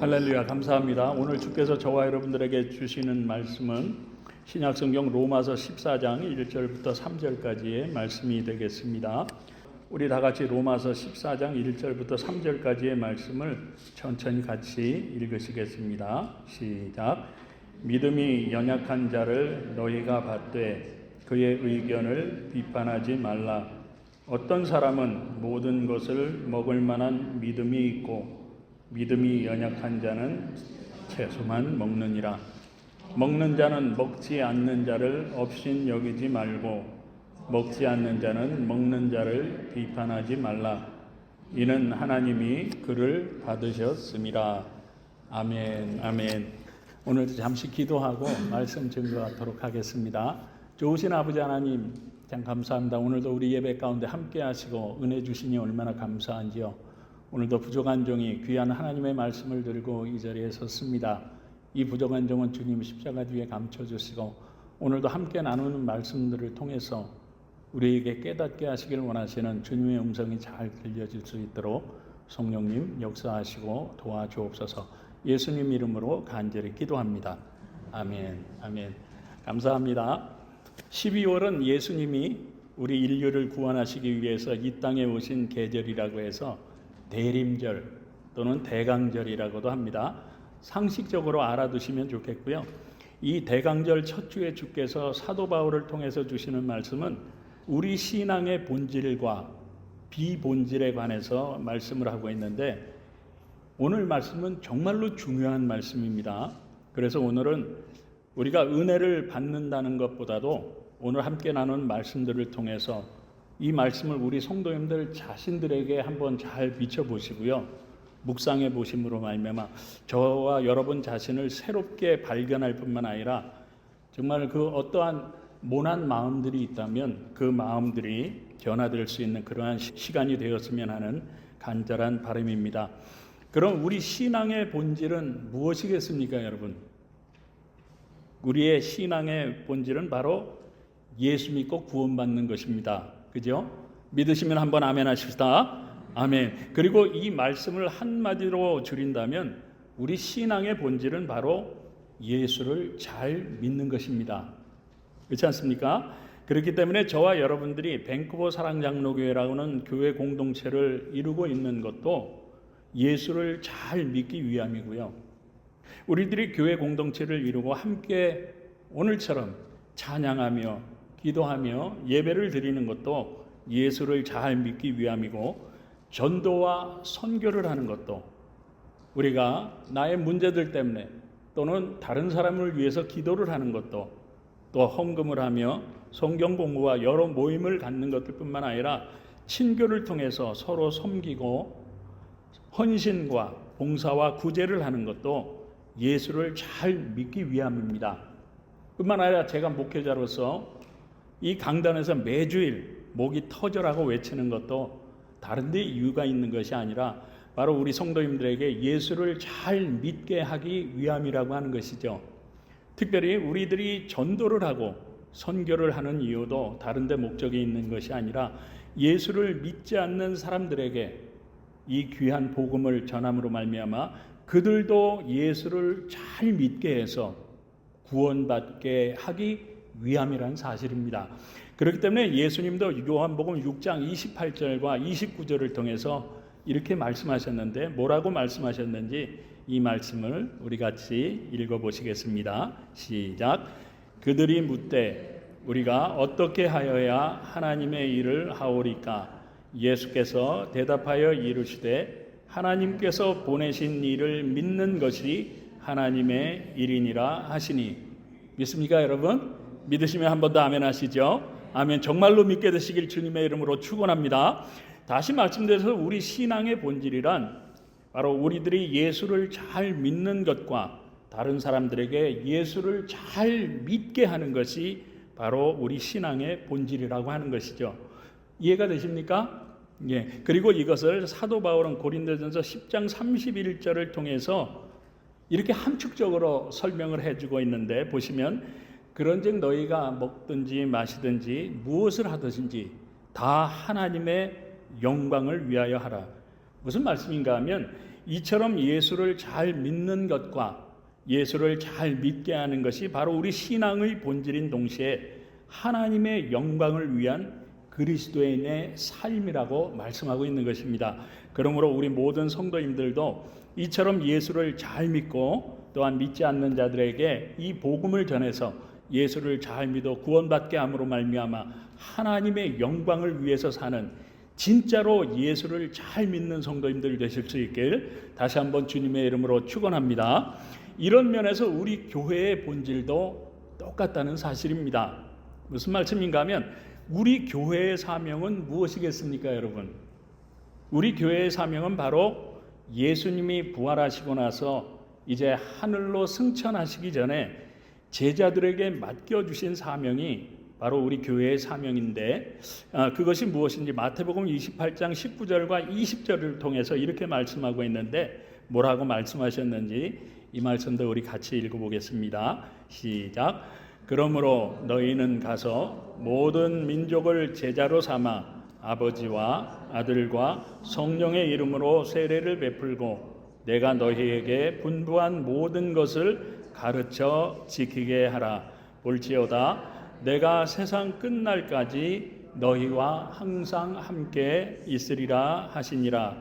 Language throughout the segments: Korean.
할렐루야 감사합니다. 오늘 주께서 저와 여러분들에게 주시는 말씀은 신약성경 로마서 14장 1절부터 3절까지의 말씀이 되겠습니다. 우리 다 같이 로마서 14장 1절부터 3절까지의 말씀을 천천히 같이 읽으시겠습니다. 시작. 믿음이 연약한 자를 너희가 받되 그의 의견을 비판하지 말라. 어떤 사람은 모든 것을 먹을 만한 믿음이 있고 믿음이 연약한 자는 채소만 먹느니라. 먹는 자는 먹지 않는 자를 없인 여기지 말고 먹지 않는 자는 먹는 자를 비판하지 말라. 이는 하나님이 그를 받으셨습니다. 아멘, 아멘. 오늘도 잠시 기도하고 말씀 증거하도록 하겠습니다. 좋으신 아버지 하나님, 참 감사합니다. 오늘도 우리 예배 가운데 함께 하시고 은혜 주시니 얼마나 감사한지요. 오늘도 부족한 종이 귀한 하나님의 말씀을 들고 이 자리에 섰습니다. 이 부족한 종은 주님 십자가 뒤에 감춰 주시고 오늘도 함께 나누는 말씀들을 통해서 우리에게 깨닫게 하시길 원하시는 주님의 음성이 잘 들려질 수 있도록 성령님 역사하시고 도와주옵소서. 예수님 이름으로 간절히 기도합니다. 아멘. 아멘. 감사합니다. 12월은 예수님이 우리 인류를 구원하시기 위해서 이 땅에 오신 계절이라고 해서 대림절 또는 대강절이라고도 합니다. 상식적으로 알아두시면 좋겠고요. 이 대강절 첫 주에 주께서 사도 바울을 통해서 주시는 말씀은 우리 신앙의 본질과 비본질에 관해서 말씀을 하고 있는데 오늘 말씀은 정말로 중요한 말씀입니다. 그래서 오늘은 우리가 은혜를 받는다는 것보다도 오늘 함께 나눈 말씀들을 통해서 이 말씀을 우리 성도님들 자신들에게 한번 잘 비춰 보시고요. 묵상해 보심으로 말미암아 저와 여러분 자신을 새롭게 발견할 뿐만 아니라 정말 그 어떠한 모난 마음들이 있다면 그 마음들이 변화될 수 있는 그러한 시간이 되었으면 하는 간절한 바람입니다. 그럼 우리 신앙의 본질은 무엇이겠습니까, 여러분? 우리의 신앙의 본질은 바로 예수 믿고 구원받는 것입니다. 그죠? 믿으시면 한번 아멘 하십시다. 아멘. 그리고 이 말씀을 한마디로 줄인다면 우리 신앙의 본질은 바로 예수를 잘 믿는 것입니다. 그렇지 않습니까? 그렇기 때문에 저와 여러분들이 밴쿠버 사랑장로교회라고는 교회 공동체를 이루고 있는 것도 예수를 잘 믿기 위함이고요. 우리들이 교회 공동체를 이루고 함께 오늘처럼 찬양하며 기도하며 예배를 드리는 것도 예수를 잘 믿기 위함이고 전도와 선교를 하는 것도 우리가 나의 문제들 때문에 또는 다른 사람을 위해서 기도를 하는 것도 또 헌금을 하며 성경 공부와 여러 모임을 갖는 것들뿐만 아니라 친교를 통해서 서로 섬기고 헌신과 봉사와 구제를 하는 것도 예수를 잘 믿기 위함입니다. 뿐만 아니라 제가 목회자로서 이 강단에서 매주일 목이 터져라고 외치는 것도 다른데 이유가 있는 것이 아니라 바로 우리 성도님들에게 예수를 잘 믿게 하기 위함이라고 하는 것이죠. 특별히 우리들이 전도를 하고 선교를 하는 이유도 다른데 목적이 있는 것이 아니라 예수를 믿지 않는 사람들에게 이 귀한 복음을 전함으로 말미암아 그들도 예수를 잘 믿게 해서 구원받게 하기 위함이라는 사실입니다. 그렇기 때문에 예수님도 요한복음 6장 28절과 29절을 통해서 이렇게 말씀하셨는데 뭐라고 말씀하셨는지 이 말씀을 우리 같이 읽어 보시겠습니다. 시작. 그들이 묻되 우리가 어떻게 하여야 하나님의 일을 하오리까? 예수께서 대답하여 이르시되 하나님께서 보내신 일을 믿는 것이 하나님의 일이니라 하시니 믿습니까, 여러분? 믿으시면 한 번 더 아멘 하시죠. 아멘. 정말로 믿게 되시길 주님의 이름으로 축원합니다. 다시 말씀드려서 우리 신앙의 본질이란 바로 우리들이 예수를 잘 믿는 것과 다른 사람들에게 예수를 잘 믿게 하는 것이 바로 우리 신앙의 본질이라고 하는 것이죠. 이해가 되십니까? 예. 그리고 이것을 사도 바울은 고린도전서 10장 31절을 통해서 이렇게 함축적으로 설명을 해주고 있는데 보시면 그런즉 너희가 먹든지 마시든지 무엇을 하든지 다 하나님의 영광을 위하여 하라. 무슨 말씀인가 하면 이처럼 예수를 잘 믿는 것과 예수를 잘 믿게 하는 것이 바로 우리 신앙의 본질인 동시에 하나님의 영광을 위한 그리스도인의 삶이라고 말씀하고 있는 것입니다. 그러므로 우리 모든 성도님들도 이처럼 예수를 잘 믿고 또한 믿지 않는 자들에게 이 복음을 전해서 예수를 잘 믿어 구원받게 함으로 말미암아 하나님의 영광을 위해서 사는 진짜로 예수를 잘 믿는 성도님들 되실 수 있길 다시 한번 주님의 이름으로 축원합니다. 이런 면에서 우리 교회의 본질도 똑같다는 사실입니다. 무슨 말씀인가 하면 우리 교회의 사명은 무엇이겠습니까, 여러분? 우리 교회의 사명은 바로 예수님이 부활하시고 나서 이제 하늘로 승천하시기 전에 제자들에게 맡겨주신 사명이 바로 우리 교회의 사명인데 아, 그것이 무엇인지 마태복음 28장 19절과 20절을 통해서 이렇게 말씀하고 있는데 뭐라고 말씀하셨는지 이 말씀도 우리 같이 읽어보겠습니다. 시작. 그러므로 너희는 가서 모든 민족을 제자로 삼아 아버지와 아들과 성령의 이름으로 세례를 베풀고 내가 너희에게 분부한 모든 것을 가르쳐 지키게 하라. 볼지어다 내가 세상 끝날까지 너희와 항상 함께 있으리라 하시니라.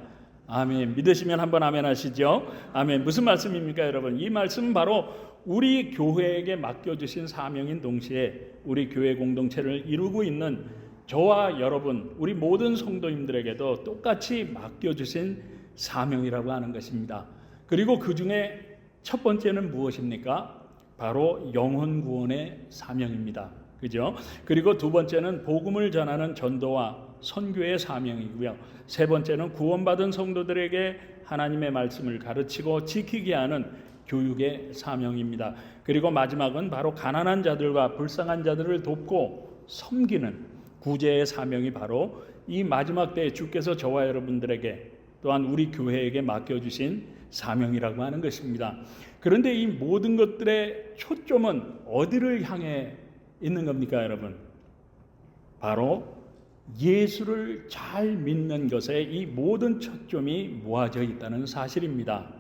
아멘. 믿으시면 한번 아멘 하시죠. 아멘. 무슨 말씀입니까, 여러분? 이 말씀은 바로 우리 교회에게 맡겨주신 사명인 동시에 우리 교회 공동체를 이루고 있는 저와 여러분, 우리 모든 성도님들에게도 똑같이 맡겨주신 사명이라고 하는 것입니다. 그리고 그 중에 첫 번째는 무엇입니까? 바로 영혼 구원의 사명입니다. 그죠? 그리고 두 번째는 복음을 전하는 전도와 선교의 사명이고요. 세 번째는 구원받은 성도들에게 하나님의 말씀을 가르치고 지키게 하는 교육의 사명입니다. 그리고 마지막은 바로 가난한 자들과 불쌍한 자들을 돕고 섬기는 구제의 사명이 바로 이 마지막 때에 주께서 저와 여러분들에게 또한 우리 교회에게 맡겨주신 사명이라고 하는 것입니다. 그런데 이 모든 것들의 초점은 어디를 향해 있는 겁니까, 여러분? 바로 예수를 잘 믿는 것에 이 모든 초점이 모아져 있다는 사실입니다.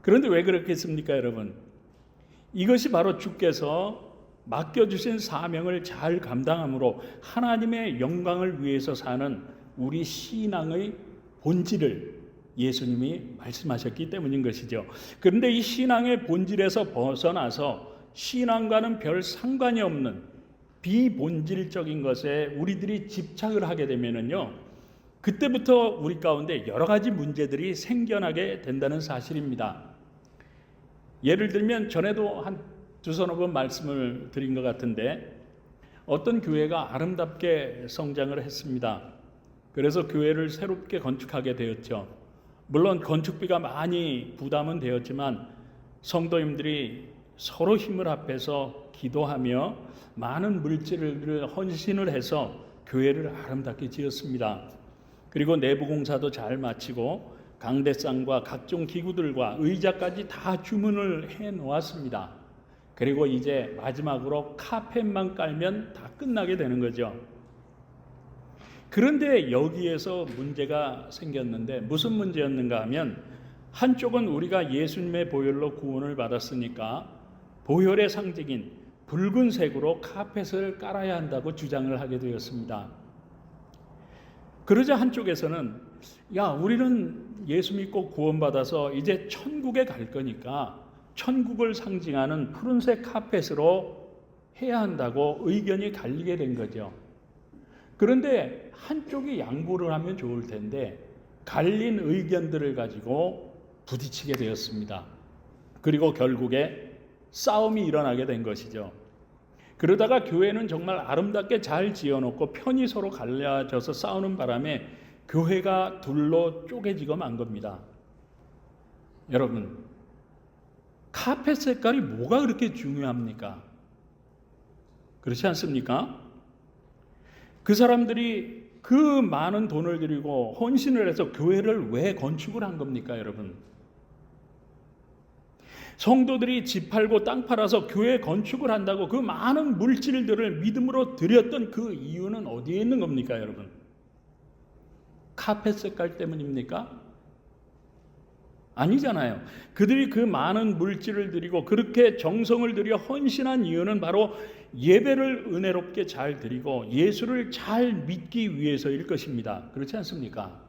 그런데 왜 그렇겠습니까, 여러분? 이것이 바로 주께서 맡겨주신 사명을 잘 감당함으로 하나님의 영광을 위해서 사는 우리 신앙의 본질을 예수님이 말씀하셨기 때문인 것이죠. 그런데 이 신앙의 본질에서 벗어나서 신앙과는 별 상관이 없는 비본질적인 것에 우리들이 집착을 하게 되면은요. 그때부터 우리 가운데 여러 가지 문제들이 생겨나게 된다는 사실입니다. 예를 들면 전에도 한 두서너 번 말씀을 드린 것 같은데 어떤 교회가 아름답게 성장을 했습니다. 그래서 교회를 새롭게 건축하게 되었죠. 물론 건축비가 많이 부담은 되었지만 성도님들이 서로 힘을 합해서 기도하며 많은 물질을 헌신을 해서 교회를 아름답게 지었습니다. 그리고 내부 공사도 잘 마치고 강대상과 각종 기구들과 의자까지 다 주문을 해 놓았습니다. 그리고 이제 마지막으로 카펫만 깔면 다 끝나게 되는 거죠. 그런데 여기에서 문제가 생겼는데 무슨 문제였는가 하면 한쪽은 우리가 예수님의 보혈로 구원을 받았으니까 보혈의 상징인 붉은색으로 카펫을 깔아야 한다고 주장을 하게 되었습니다. 그러자 한쪽에서는 야, 우리는 예수 믿고 구원받아서 이제 천국에 갈 거니까 천국을 상징하는 푸른색 카펫으로 해야 한다고 의견이 갈리게 된 거죠. 그런데 한쪽이 양보를 하면 좋을 텐데 갈린 의견들을 가지고 부딪히게 되었습니다. 그리고 결국에 싸움이 일어나게 된 것이죠. 그러다가 교회는 정말 아름답게 잘 지어놓고 편히 서로 갈라져서 싸우는 바람에 교회가 둘로 쪼개지고 만 겁니다. 여러분, 카펫 색깔이 뭐가 그렇게 중요합니까? 그렇지 않습니까? 그 사람들이 그 많은 돈을 들이고 헌신을 해서 교회를 왜 건축을 한 겁니까, 여러분? 성도들이 집 팔고 땅 팔아서 교회 건축을 한다고 그 많은 물질들을 믿음으로 드렸던 그 이유는 어디에 있는 겁니까, 여러분? 카펫 색깔 때문입니까? 아니잖아요. 그들이 그 많은 물질을 드리고 그렇게 정성을 들여 헌신한 이유는 바로 예배를 은혜롭게 잘 드리고 예수를 잘 믿기 위해서일 것입니다. 그렇지 않습니까?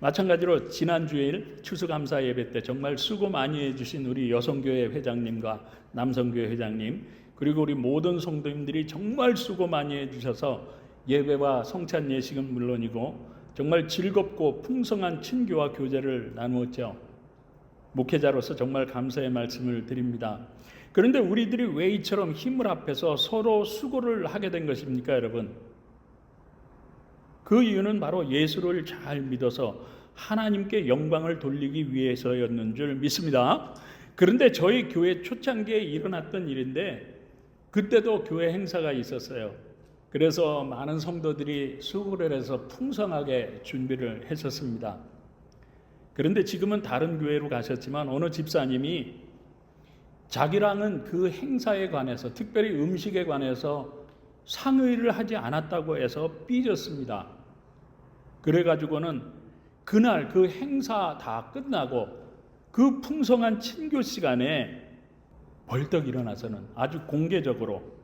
마찬가지로 지난 주일 추수감사 예배 때 정말 수고 많이 해주신 우리 여성교회 회장님과 남성교회 회장님 그리고 우리 모든 성도님들이 정말 수고 많이 해주셔서 예배와 성찬 예식은 물론이고 정말 즐겁고 풍성한 친교와 교제를 나누었죠. 목회자로서 정말 감사의 말씀을 드립니다. 그런데 우리들이 왜 이처럼 힘을 합해서 서로 수고를 하게 된 것입니까, 여러분? 그 이유는 바로 예수를 잘 믿어서 하나님께 영광을 돌리기 위해서였는 줄 믿습니다. 그런데 저희 교회 초창기에 일어났던 일인데 그때도 교회 행사가 있었어요. 그래서 많은 성도들이 수고를 해서 풍성하게 준비를 했었습니다. 그런데 지금은 다른 교회로 가셨지만 어느 집사님이 자기랑은 그 행사에 관해서 특별히 음식에 관해서 상의를 하지 않았다고 해서 삐졌습니다. 그래가지고는 그날 그 행사 다 끝나고 그 풍성한 친교 시간에 벌떡 일어나서는 아주 공개적으로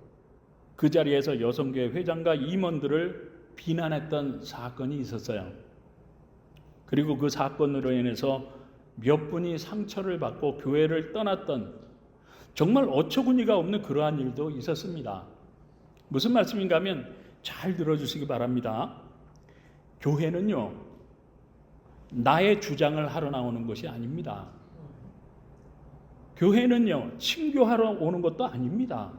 그 자리에서 여성교회 회장과 임원들을 비난했던 사건이 있었어요. 그리고 그 사건으로 인해서 몇 분이 상처를 받고 교회를 떠났던 정말 어처구니가 없는 그러한 일도 있었습니다. 무슨 말씀인가 하면 잘 들어주시기 바랍니다. 교회는요, 나의 주장을 하러 나오는 것이 아닙니다. 교회는요, 친교하러 오는 것도 아닙니다.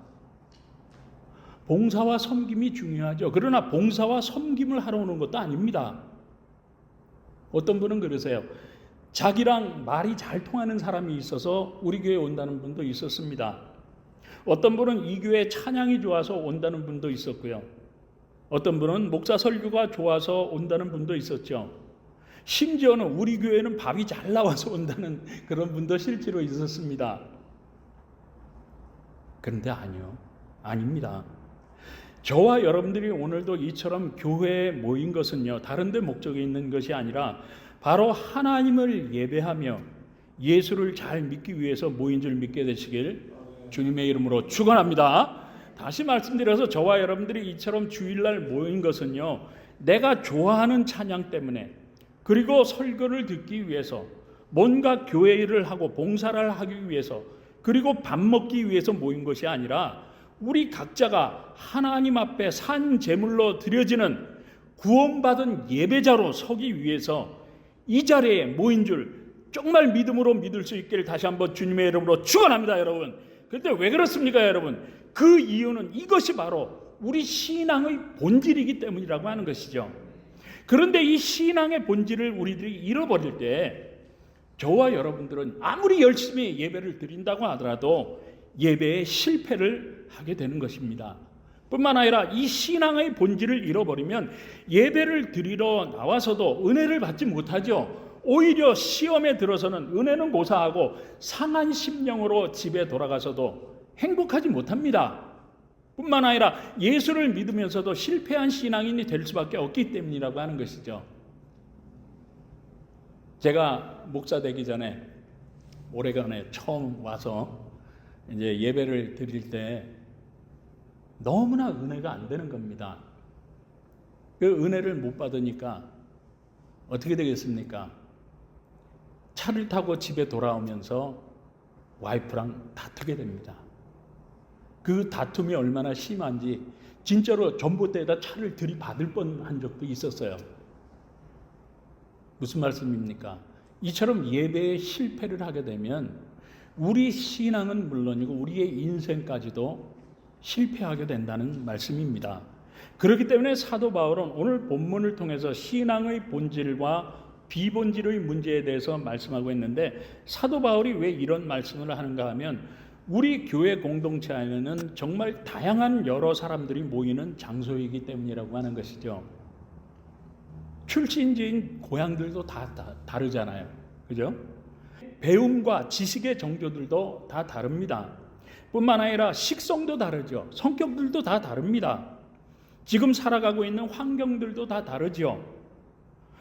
봉사와 섬김이 중요하죠. 그러나 봉사와 섬김을 하러 오는 것도 아닙니다. 어떤 분은 그러세요. 자기랑 말이 잘 통하는 사람이 있어서 우리 교회 온다는 분도 있었습니다. 어떤 분은 이 교회 찬양이 좋아서 온다는 분도 있었고요. 어떤 분은 목사 설교가 좋아서 온다는 분도 있었죠. 심지어는 우리 교회는 밥이 잘 나와서 온다는 그런 분도 실제로 있었습니다. 그런데 아니요. 아닙니다. 저와 여러분들이 오늘도 이처럼 교회에 모인 것은요, 다른데 목적이 있는 것이 아니라 바로 하나님을 예배하며 예수를 잘 믿기 위해서 모인 줄 믿게 되시길 주님의 이름으로 축원합니다. 다시 말씀드려서 저와 여러분들이 이처럼 주일날 모인 것은요, 내가 좋아하는 찬양 때문에 그리고 설교를 듣기 위해서 뭔가 교회 일을 하고 봉사를 하기 위해서 그리고 밥 먹기 위해서 모인 것이 아니라 우리 각자가 하나님 앞에 산 제물로 드려지는 구원받은 예배자로 서기 위해서 이 자리에 모인 줄 정말 믿음으로 믿을 수 있기를 다시 한번 주님의 이름으로 축원합니다, 여러분. 그런데 왜 그렇습니까, 여러분? 그 이유는 이것이 바로 우리 신앙의 본질이기 때문이라고 하는 것이죠. 그런데 이 신앙의 본질을 우리들이 잃어버릴 때 저와 여러분들은 아무리 열심히 예배를 드린다고 하더라도 예배에 실패를 하게 되는 것입니다. 뿐만 아니라 이 신앙의 본질을 잃어버리면 예배를 드리러 나와서도 은혜를 받지 못하죠. 오히려 시험에 들어서는 은혜는 고사하고 상한 심령으로 집에 돌아가서도 행복하지 못합니다. 뿐만 아니라 예수를 믿으면서도 실패한 신앙인이 될 수밖에 없기 때문이라고 하는 것이죠. 제가 목사 되기 전에 오래간에 처음 와서 이제 예배를 드릴 때 너무나 은혜가 안 되는 겁니다. 그 은혜를 못 받으니까 어떻게 되겠습니까? 차를 타고 집에 돌아오면서 와이프랑 다투게 됩니다. 그 다툼이 얼마나 심한지 진짜로 전봇대에다 차를 들이받을 뻔한 적도 있었어요. 무슨 말씀입니까? 이처럼 예배에 실패를 하게 되면 우리 신앙은 물론이고 우리의 인생까지도 실패하게 된다는 말씀입니다. 그렇기 때문에 사도 바울은 오늘 본문을 통해서 신앙의 본질과 비본질의 문제에 대해서 말씀하고 있는데 사도 바울이 왜 이런 말씀을 하는가 하면 우리 교회 공동체 안에는 정말 다양한 여러 사람들이 모이는 장소이기 때문이라고 하는 것이죠. 출신지인 고향들도 다, 다 다르잖아요. 그죠? 배움과 지식의 정도들도 다 다릅니다. 뿐만 아니라 식성도 다르죠. 성격들도 다 다릅니다. 지금 살아가고 있는 환경들도 다 다르죠.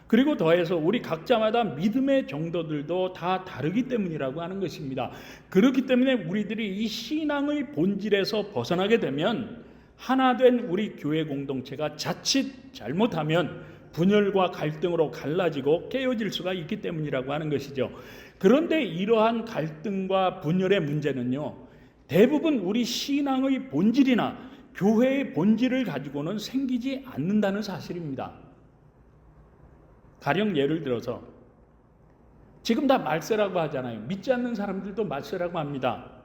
그리고 더해서 우리 각자마다 믿음의 정도들도 다 다르기 때문이라고 하는 것입니다. 그렇기 때문에 우리들이 이 신앙의 본질에서 벗어나게 되면 하나 된 우리 교회 공동체가 자칫 잘못하면 분열과 갈등으로 갈라지고 깨어질 수가 있기 때문이라고 하는 것이죠. 그런데 이러한 갈등과 분열의 문제는요, 대부분 우리 신앙의 본질이나 교회의 본질을 가지고는 생기지 않는다는 사실입니다. 가령 예를 들어서 지금 다 말세라고 하잖아요. 믿지 않는 사람들도 말세라고 합니다.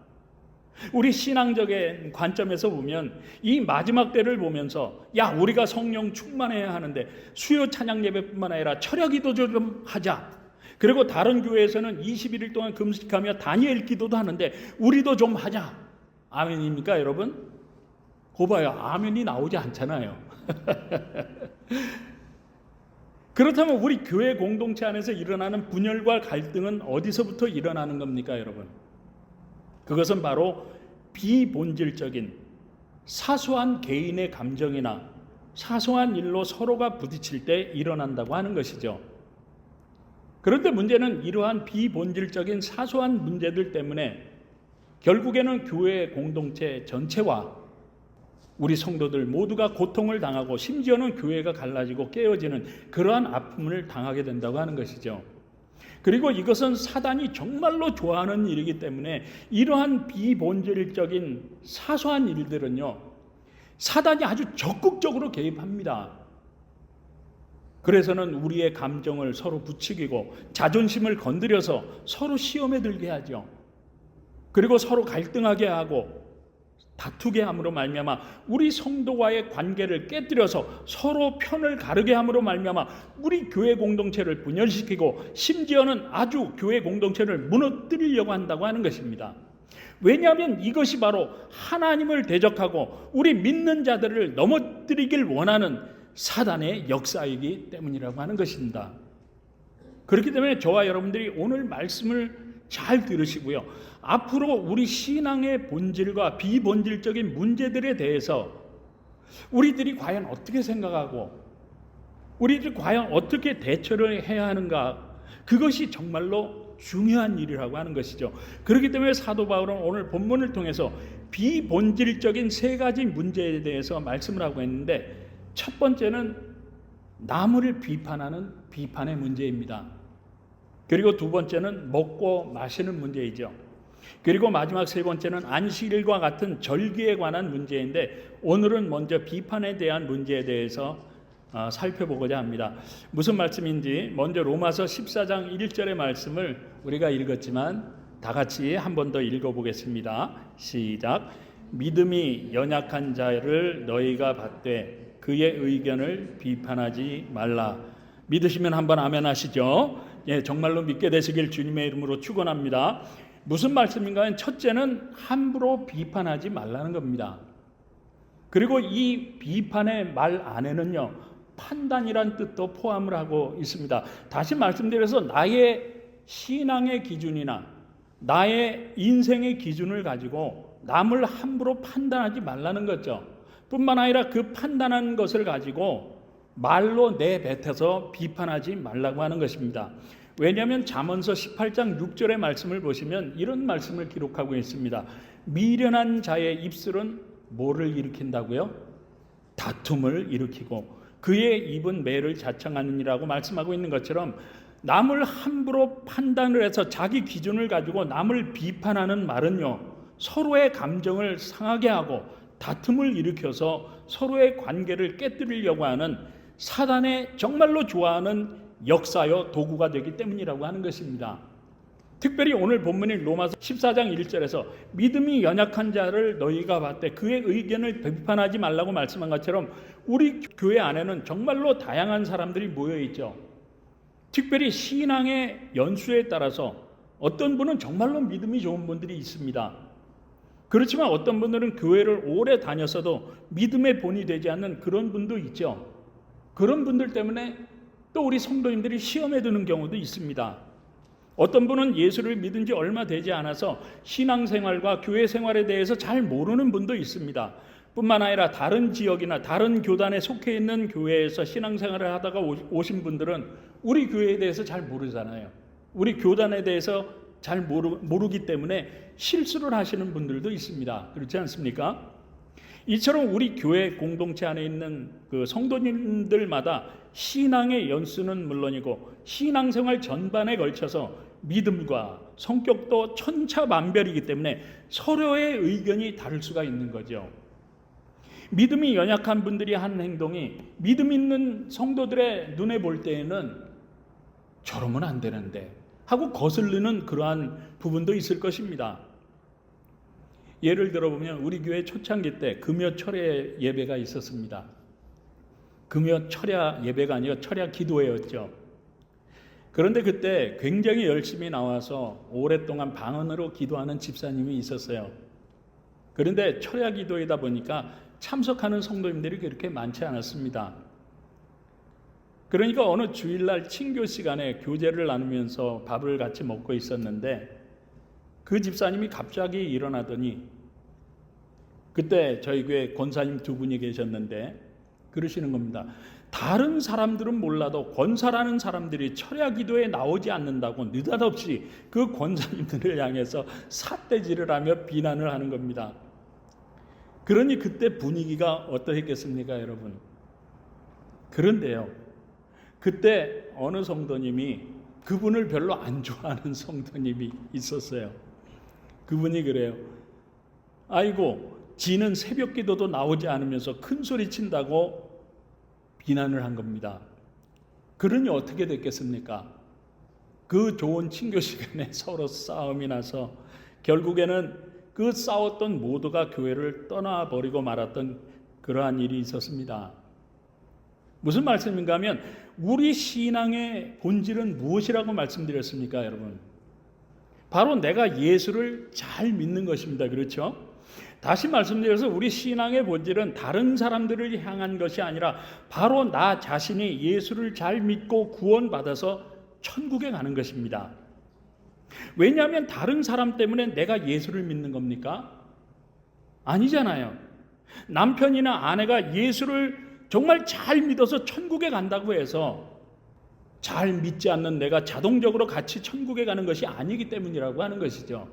우리 신앙적인 관점에서 보면 이 마지막 때를 보면서 야 우리가 성령 충만해야 하는데 수요 찬양 예배뿐만 아니라 철야 기도도 좀 하자. 그리고 다른 교회에서는 21일 동안 금식하며 다니엘 기도도 하는데 우리도 좀 하자. 아멘입니까 여러분? 고봐요. 아멘이 나오지 않잖아요. 그렇다면 우리 교회 공동체 안에서 일어나는 분열과 갈등은 어디서부터 일어나는 겁니까, 여러분? 그것은 바로 비본질적인 사소한 개인의 감정이나 사소한 일로 서로가 부딪힐 때 일어난다고 하는 것이죠. 그런데 문제는 이러한 비본질적인 사소한 문제들 때문에 결국에는 교회 공동체 전체와 우리 성도들 모두가 고통을 당하고 심지어는 교회가 갈라지고 깨어지는 그러한 아픔을 당하게 된다고 하는 것이죠. 그리고 이것은 사단이 정말로 좋아하는 일이기 때문에 이러한 비본질적인 사소한 일들은요, 사단이 아주 적극적으로 개입합니다. 그래서는 우리의 감정을 서로 부추기고 자존심을 건드려서 서로 시험에 들게 하죠. 그리고 서로 갈등하게 하고 다투게 함으로 말미암아 우리 성도와의 관계를 깨뜨려서 서로 편을 가르게 함으로 말미암아 우리 교회 공동체를 분열시키고 심지어는 아주 교회 공동체를 무너뜨리려고 한다고 하는 것입니다. 왜냐하면 이것이 바로 하나님을 대적하고 우리 믿는 자들을 넘어뜨리길 원하는 사단의 역사이기 때문이라고 하는 것입니다. 그렇기 때문에 저와 여러분들이 오늘 말씀을 잘 들으시고요. 앞으로 우리 신앙의 본질과 비본질적인 문제들에 대해서 우리들이 과연 어떻게 생각하고 우리들이 과연 어떻게 대처를 해야 하는가 그것이 정말로 중요한 일이라고 하는 것이죠. 그렇기 때문에 사도 바울은 오늘 본문을 통해서 비본질적인 세 가지 문제에 대해서 말씀을 하고 있는데 첫 번째는 나무를 비판하는 비판의 문제입니다. 그리고 두 번째는 먹고 마시는 문제이죠. 그리고 마지막 세 번째는 안식일과 같은 절기에 관한 문제인데 오늘은 먼저 비판에 대한 문제에 대해서 어, 살펴보고자 합니다. 무슨 말씀인지 먼저 로마서 14장 1절의 말씀을 우리가 읽었지만 다 같이 한 번 더 읽어보겠습니다. 시작. 믿음이 연약한 자를 너희가 받되 그의 의견을 비판하지 말라. 믿으시면 한번 아멘 하시죠. 예, 정말로 믿게 되시길 주님의 이름으로 축원합니다. 무슨 말씀인가요? 첫째는 함부로 비판하지 말라는 겁니다. 그리고 이 비판의 말 안에는요, 판단이란 뜻도 포함을 하고 있습니다. 다시 말씀드려서 나의 신앙의 기준이나 나의 인생의 기준을 가지고 남을 함부로 판단하지 말라는 거죠. 뿐만 아니라 그 판단한 것을 가지고 말로 내뱉어서 비판하지 말라고 하는 것입니다. 왜냐하면 잠언서 18장 6절의 말씀을 보시면 이런 말씀을 기록하고 있습니다. 미련한 자의 입술은 뭐를 일으킨다고요? 다툼을 일으키고 그의 입은 매를 자청하느니라고 말씀하고 있는 것처럼 남을 함부로 판단을 해서 자기 기준을 가지고 남을 비판하는 말은요 서로의 감정을 상하게 하고 다툼을 일으켜서 서로의 관계를 깨뜨리려고 하는 사단의 정말로 좋아하는 역사여 도구가 되기 때문이라고 하는 것입니다. 특별히 오늘 본문인 로마서 14장 1절에서 믿음이 연약한 자를 너희가 봤대 그의 의견을 비판하지 말라고 말씀한 것처럼 우리 교회 안에는 정말로 다양한 사람들이 모여 있죠. 특별히 신앙의 연수에 따라서 어떤 분은 정말로 믿음이 좋은 분들이 있습니다. 그렇지만 어떤 분들은 교회를 오래 다녔어도 믿음의 본이 되지 않는 그런 분도 있죠. 그런 분들 때문에 또 우리 성도님들이 시험에 드는 경우도 있습니다. 어떤 분은 예수를 믿은 지 얼마 되지 않아서 신앙생활과 교회 생활에 대해서 잘 모르는 분도 있습니다. 뿐만 아니라 다른 지역이나 다른 교단에 속해 있는 교회에서 신앙생활을 하다가 오- 오신 분들은 우리 교회에 대해서 잘 모르잖아요. 우리 교단에 대해서 잘 모르, 모르기 때문에 실수를 하시는 분들도 있습니다. 그렇지 않습니까? 이처럼 우리 교회 공동체 안에 있는 그 성도님들마다 신앙의 연수는 물론이고 신앙생활 전반에 걸쳐서 믿음과 성격도 천차만별이기 때문에 서로의 의견이 다를 수가 있는 거죠. 믿음이 연약한 분들이 하는 행동이 믿음 있는 성도들의 눈에 볼 때에는 저러면 안 되는데 하고 거슬리는 그러한 부분도 있을 것입니다. 예를 들어보면 우리 교회 초창기 때 금요 철야 예배가 있었습니다. 금요 철야 예배가 아니라 철야 기도회였죠. 그런데 그때 굉장히 열심히 나와서 오랫동안 방언으로 기도하는 집사님이 있었어요. 그런데 철야 기도이다 보니까 참석하는 성도님들이 그렇게 많지 않았습니다. 그러니까 어느 주일날 친교 시간에 교제를 나누면서 밥을 같이 먹고 있었는데 그 집사님이 갑자기 일어나더니 그때 저희 교회 권사님 두 분이 계셨는데 그러시는 겁니다. 다른 사람들은 몰라도 권사라는 사람들이 철야 기도에 나오지 않는다고 느닷없이 그 권사님들을 향해서 삿대질을 하며 비난을 하는 겁니다. 그러니 그때 분위기가 어떠했겠습니까, 여러분? 그런데요. 그때 어느 성도님이 그분을 별로 안 좋아하는 성도님이 있었어요. 그분이 그래요. 아이고, 지는 새벽 기도도 나오지 않으면서 큰 소리 친다고 비난을 한 겁니다. 그러니 어떻게 됐겠습니까? 그 좋은 친교 시간에 서로 싸움이 나서 결국에는 그 싸웠던 모두가 교회를 떠나버리고 말았던 그러한 일이 있었습니다. 무슨 말씀인가 하면 우리 신앙의 본질은 무엇이라고 말씀드렸습니까, 여러분? 바로 내가 예수를 잘 믿는 것입니다. 그렇죠? 다시 말씀드려서 우리 신앙의 본질은 다른 사람들을 향한 것이 아니라 바로 나 자신이 예수를 잘 믿고 구원받아서 천국에 가는 것입니다. 왜냐하면 다른 사람 때문에 내가 예수를 믿는 겁니까? 아니잖아요. 남편이나 아내가 예수를 정말 잘 믿어서 천국에 간다고 해서 잘 믿지 않는 내가 자동적으로 같이 천국에 가는 것이 아니기 때문이라고 하는 것이죠.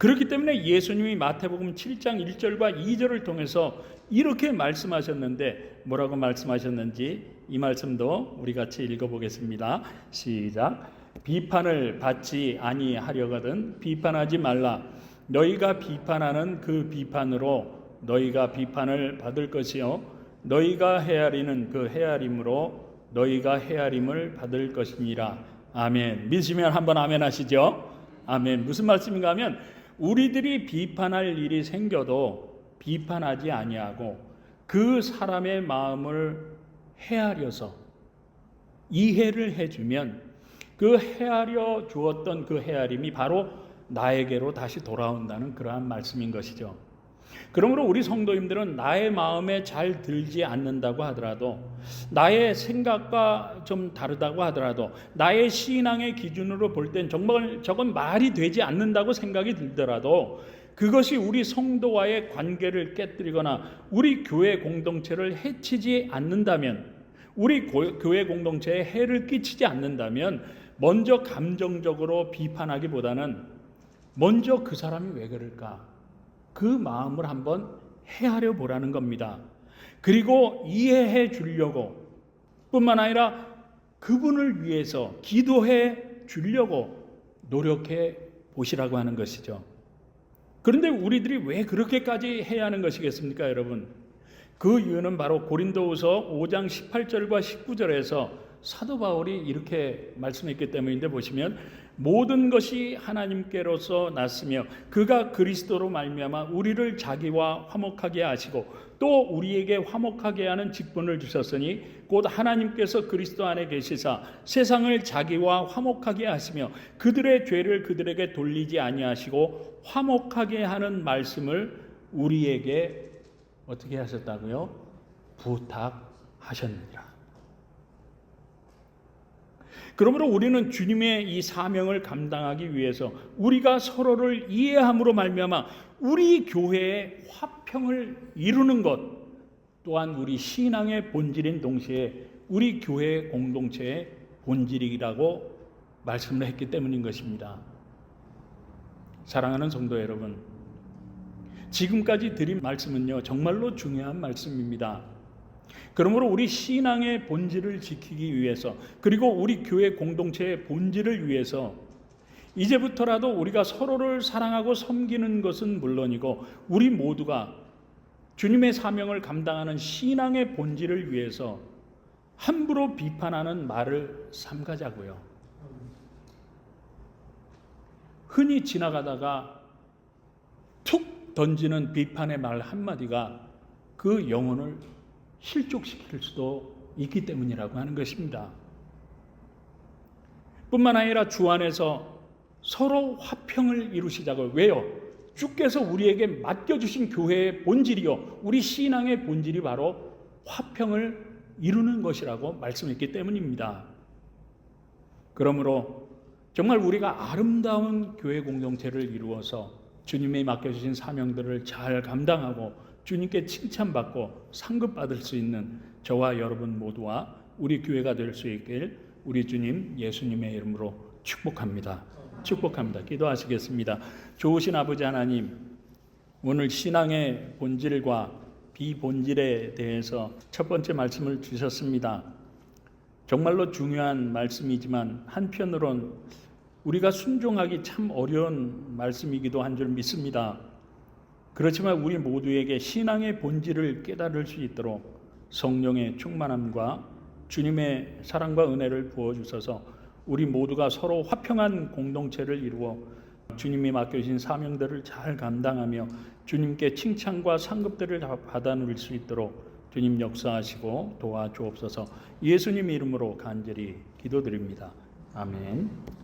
그렇기 때문에 예수님이 마태복음 7장 1절과 2절을 통해서 이렇게 말씀하셨는데 뭐라고 말씀하셨는지 이 말씀도 우리 같이 읽어보겠습니다. 시작. 비판을 받지 아니하려거든 비판하지 말라. 너희가 비판하는 그 비판으로 너희가 비판을 받을 것이요 너희가 헤아리는 그 헤아림으로 너희가 헤아림을 받을 것이니라. 아멘. 믿으시면 한번 아멘 하시죠. 아멘. 무슨 말씀인가 하면 우리들이 비판할 일이 생겨도 비판하지 아니하고 그 사람의 마음을 헤아려서 이해를 해주면 그 헤아려 주었던 그 헤아림이 바로 나에게로 다시 돌아온다는 그러한 말씀인 것이죠. 그러므로 우리 성도님들은 나의 마음에 잘 들지 않는다고 하더라도 나의 생각과 좀 다르다고 하더라도 나의 신앙의 기준으로 볼 땐 정말 저건 말이 되지 않는다고 생각이 들더라도 그것이 우리 성도와의 관계를 깨뜨리거나 우리 교회 공동체를 해치지 않는다면 우리 고, 교회 공동체에 해를 끼치지 않는다면 먼저 감정적으로 비판하기보다는 먼저 그 사람이 왜 그럴까? 그 마음을 한번 헤아려 보라는 겁니다. 그리고 이해해 주려고 뿐만 아니라 그분을 위해서 기도해 주려고 노력해 보시라고 하는 것이죠. 그런데 우리들이 왜 그렇게까지 해야 하는 것이겠습니까, 여러분? 그 이유는 바로 고린도후서 5장 18절과 19절에서 사도 바울이 이렇게 말씀했기 때문인데 보시면 모든 것이 하나님께로서 났으며 그가 그리스도로 말미암아 우리를 자기와 화목하게 하시고 또 우리에게 화목하게 하는 직분을 주셨으니 곧 하나님께서 그리스도 안에 계시사 세상을 자기와 화목하게 하시며 그들의 죄를 그들에게 돌리지 아니하시고 화목하게 하는 말씀을 우리에게 어떻게 하셨다고요? 부탁하셨느니라. 그러므로 우리는 주님의 이 사명을 감당하기 위해서 우리가 서로를 이해함으로 말미암아 우리 교회의 화평을 이루는 것 또한 우리 신앙의 본질인 동시에 우리 교회 공동체의 본질이라고 말씀을 했기 때문인 것입니다. 사랑하는 성도 여러분, 지금까지 드린 말씀은요, 정말로 중요한 말씀입니다. 그러므로 우리 신앙의 본질을 지키기 위해서, 그리고 우리 교회 공동체의 본질을 위해서, 이제부터라도 우리가 서로를 사랑하고 섬기는 것은 물론이고, 우리 모두가 주님의 사명을 감당하는 신앙의 본질을 위해서 함부로 비판하는 말을 삼가자고요. 흔히 지나가다가 툭 던지는 비판의 말 한마디가 그 영혼을 실족시킬 수도 있기 때문이라고 하는 것입니다. 뿐만 아니라 주 안에서 서로 화평을 이루시자고요. 왜요? 주께서 우리에게 맡겨주신 교회의 본질이요. 우리 신앙의 본질이 바로 화평을 이루는 것이라고 말씀했기 때문입니다. 그러므로 정말 우리가 아름다운 교회 공동체를 이루어서 주님이 맡겨주신 사명들을 잘 감당하고 주님께 칭찬받고 상급받을 수 있는 저와 여러분 모두와 우리 교회가 될 수 있길 우리 주님 예수님의 이름으로 축복합니다. 축복합니다. 기도하시겠습니다. 좋으신 아버지 하나님, 오늘 신앙의 본질과 비본질에 대해서 첫 번째 말씀을 주셨습니다. 정말로 중요한 말씀이지만 한편으론 우리가 순종하기 참 어려운 말씀이기도 한 줄 믿습니다. 그렇지만 우리 모두에게 신앙의 본질을 깨달을 수 있도록 성령의 충만함과 주님의 사랑과 은혜를 부어 주셔서 우리 모두가 서로 화평한 공동체를 이루어 주님이 맡겨주신 사명들을 잘 감당하며 주님께 칭찬과 상급들을 다 받아 누릴 수 있도록 주님 역사하시고 도와주옵소서 예수님 이름으로 간절히 기도드립니다. 아멘.